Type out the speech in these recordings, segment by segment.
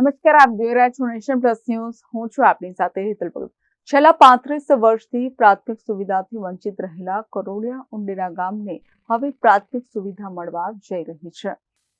નમસ્કાર, આપ જોઈ રહ્યા છો નેશન પ્લસ ન્યૂઝ. હું છું આપની સાથે હેતલ ભગત. છેલ્લા પાંત્રીસ વર્ષથી પ્રાથમિક સુવિધાથી વંચિત રહેલા કરોડિયા ઉંડેરા ગામને હવે પ્રાથમિક સુવિધા મળવા જઈ રહી છે.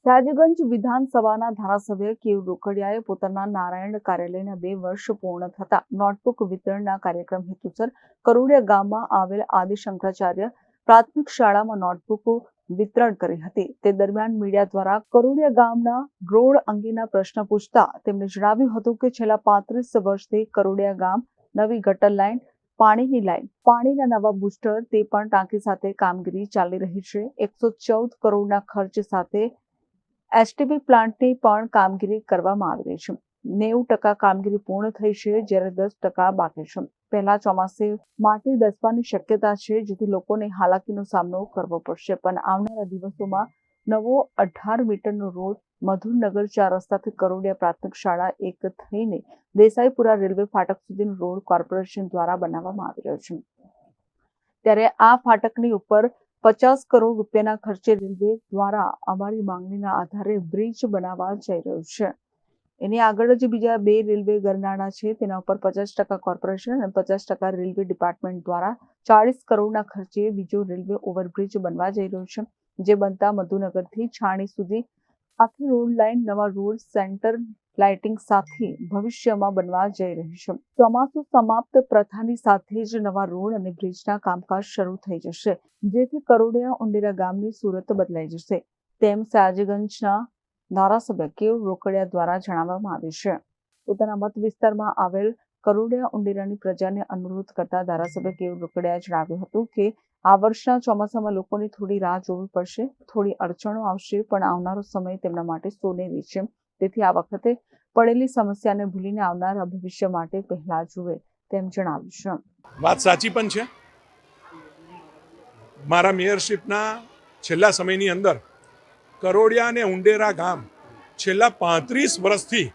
રાજગંજ વિધાનસભાના ધારાસભ્ય કેવ રોકડિયાએ પોતાના નારાયણ કાર્યાલયના બે વર્ષ પૂર્ણ થતા નોટબુક વિતરણના કાર્યક્રમ હેતુસર કરોડિયા ગામમાં આવેલ આદિ શંકરાચાર્ય પ્રાથમિક શાળામાં નોટબુકો વિતરણ કરી હતી. તે દરમિયાન મીડિયા દ્વારા કરોડિયા ગામના રોડ અંગેના પ્રશ્ન પૂછતા તેમણે જણાવ્યું હતું કે છેલ્લા પાંત્રીસ વર્ષથી કરોડિયા ગામ નવી ગટર લાઇન, પાણીની લાઇન, પાણીના નવા બુસ્ટર તે પણ ટાંકી સાથે કામગીરી ચાલી રહી છે. એકસો ચૌદ કરોડના ખર્ચ સાથે એસટીબી પ્લાન્ટની પણ કામગીરી કરવામાં આવી રહી છે. નેવું ટકા કામગીરી પૂર્ણ થઈ છે, જ્યારે દસ ટકા બાકી છે. પહેલા ચોમાસે માટી દસવાની શક્યતા છે, જેથી લોકોને હાલાકીનો સામનો કરવો પડશે. પણ આવનારા દિવસોમાં નવો અઢાર મીટરનો રોડ મધુરનગર ચાર રસ્તાથી કરોડિયા પ્રાથમિક શાળા એક થઈને દેસાઈપુરા રેલવે ફાટક સુધીનો રોડ કોર્પોરેશન દ્વારા બનાવવામાં આવી રહ્યો છે. ત્યારે આ ફાટકની ઉપર પચાસ કરોડ રૂપિયાના ખર્ચે રેલવે દ્વારા અમારી માંગણીના આધારે બ્રિજ બનાવવા જઈ રહ્યું છે. એની આગળ જ બીજા બે રેલવે ગરનાળા છે, તેના ઉપર પચાસ ટકા કોર્પોરેશન અને પચાસ ટકા રેલવે ડિપાર્ટમેન્ટ દ્વારા ચાળીસ કરોડના ખર્ચે બીજો રેલવે ઓવરબ્રિજ બનવા જઈ રહ્યો છે, જે બનતા મધુનગરથી છાણી સુધી આખી રોડ લાઇન નવા રોડ, સેન્ટર લાઇટિંગ સાથે ભવિષ્યમાં બનવા જઈ રહી છે. ચોમાસું સમાપ્ત, પ્રથાની સાથે જ નવા રોડ અને બ્રિજના કામકાજ શરૂ થઈ જશે, જેથી કરોડિયા ઉંડેરા ગામની સુરત બદલાઈ જશે. તેમ સાજગંજના ધારાસભ્ય કેવ રોકડિયા દ્વારા જણાવવામાં આવ્યું છે. પોતાના મત વિસ્તારમાં આવેલ કરોડિયા ઉંડેરાની પ્રજાને અનુરોધ કરતા ધારાસભ્ય કેવ રોકડિયાએ જણાવ્યું હતું કે, આ વર્ષના ચોમાસામાં લોકોને થોડી રાહ જોવી પડશે, થોડી અડચણો આવશે, પણ આવનારો સમય તેમના માટે સોનેરી છે. તેથી આ વખતે પડેલી સમસ્યાને ભૂલીને આવનારા ભવિષ્ય માટે પહેલા જુએ, તેમ જણાવ્યું છે. વાત સાચી પણ છે. મારા મેયરશિપના છેલ્લા સમયની અંદર કરોડિયા અને ઉંડેરા ગામ છેલ્લા પાંત્રીસ વર્ષથી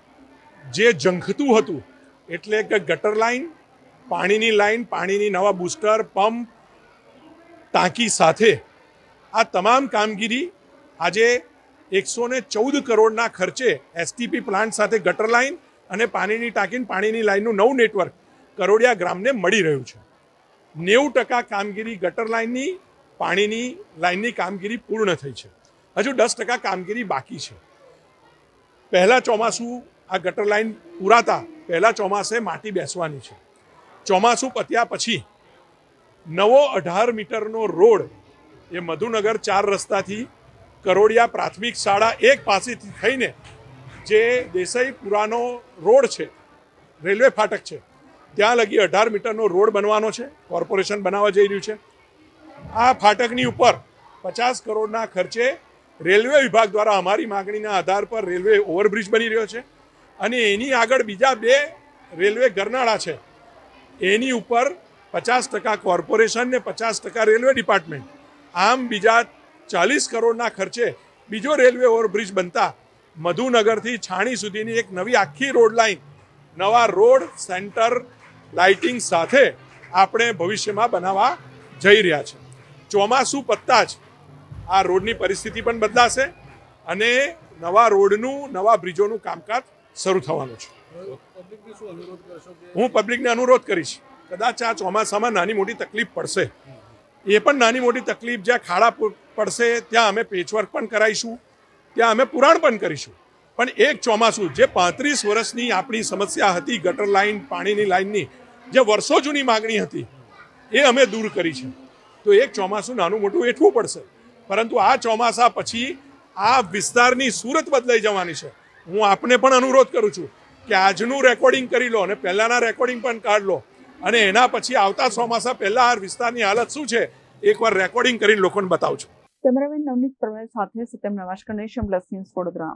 જે ઝંખતું હતું, એટલે કે ગટર લાઈન, પાણીની લાઈન, પાણીની નવા બુસ્ટર, પંપ ટાંકી સાથે આ તમામ કામગીરી આજે એકસો ને ચૌદ કરોડના ખર્ચે એસટીપી પ્લાન્ટ સાથે ગટર લાઈન અને પાણીની ટાંકી પાણીની લાઈનનું નવું નેટવર્ક કરોડિયા ગ્રામને મળી રહ્યું છે. નેવું ટકા કામગીરી ગટર લાઈનની, પાણીની લાઈનની કામગીરી પૂર્ણ થઈ છે. હજુ દસ ટકા કામગીરી બાકી છે. પહેલાં ચોમાસું આ ગટર લાઈન પૂરાતા, પહેલાં ચોમાસે માટી બેસવાની છે. ચોમાસું પત્યા પછી નવો અઢાર મીટરનો રોડ એ મધુનગર ચાર રસ્તાથી કરોડિયા પ્રાથમિક શાળા એક પાસેથી થઈને જે દેસાઈપુરાનો રોડ છે, રેલવે ફાટક છે, ત્યાં લગી અઢાર મીટરનો રોડ બનવાનો છે, કોર્પોરેશન બનાવવા જઈ રહ્યું છે. આ ફાટકની ઉપર પચાસ કરોડના ખર્ચે રેલવે વિભાગ દ્વારા અમારી માગણીના આધાર પર રેલવે ઓવરબ્રિજ બની રહ્યો છે અને એની આગળ બીજા બે રેલવે ગરનાળા છે. એની ઉપર પચાસ ટકા કોર્પોરેશન ને પચાસ ટકા રેલવે ડિપાર્ટમેન્ટ. આમ બીજા ચાલીસ કરોડના ખર્ચે બીજો રેલવે ઓવરબ્રિજ બનતા મધુનગરથી છાણી સુધીની એક નવી આખી રોડ લાઈન, નવા રોડ સેન્ટર લાઇટિંગ સાથે આપણે ભવિષ્યમાં બનાવવા જઈ રહ્યા છે. ચોમાસું પત્તા જ આ રોડની પરિસ્થિતિ પણ બદલાશે અને નવા રોડનું, નવા બ્રિજોનું કામકાજ શરૂ થવાનું છે. હું પબ્લિકને અનુરોધ કરીશ, કદાચ આ ચોમાસામાં નાની મોટી તકલીફ પડશે. એ પણ નાની મોટી તકલીફ, જ્યાં ખાડા પડશે, ત્યાં અમે પેચવર્ક પણ કરાવીશું, ત્યાં અમે પુરાણ પણ કરીશું. પણ એક ચોમાસું, જે પાંત્રીસ વર્ષની આપણી સમસ્યા હતી, ગટર લાઈન, પાણીની લાઇનની જે વર્ષો જૂની માગણી હતી, એ અમે દૂર કરી છે. તો એક ચોમાસું નાનું મોટું વેઠવું પડશે. પરંતુ આ ચોમાસા પછી આ વિસ્તારની સુરત બદલાઈ જવાની છે. હું આપને પણ અનુરોધ કરું છું કે આજનું રેકોર્ડિંગ કરી લો અને પહેલાંના રેકોર્ડિંગ પણ કાઢ લો. અને એના પછી આવતા ચોમાસા પહેલાં આ વિસ્તારની હાલત શું છે, એકવાર રેકોર્ડિંગ કરીને લોકોને બતાવજો. કેમેરામેન નવનીત પરમેશ સાથે સત્યમ નમસ્કાર નેશન પ્લસ વડોદરા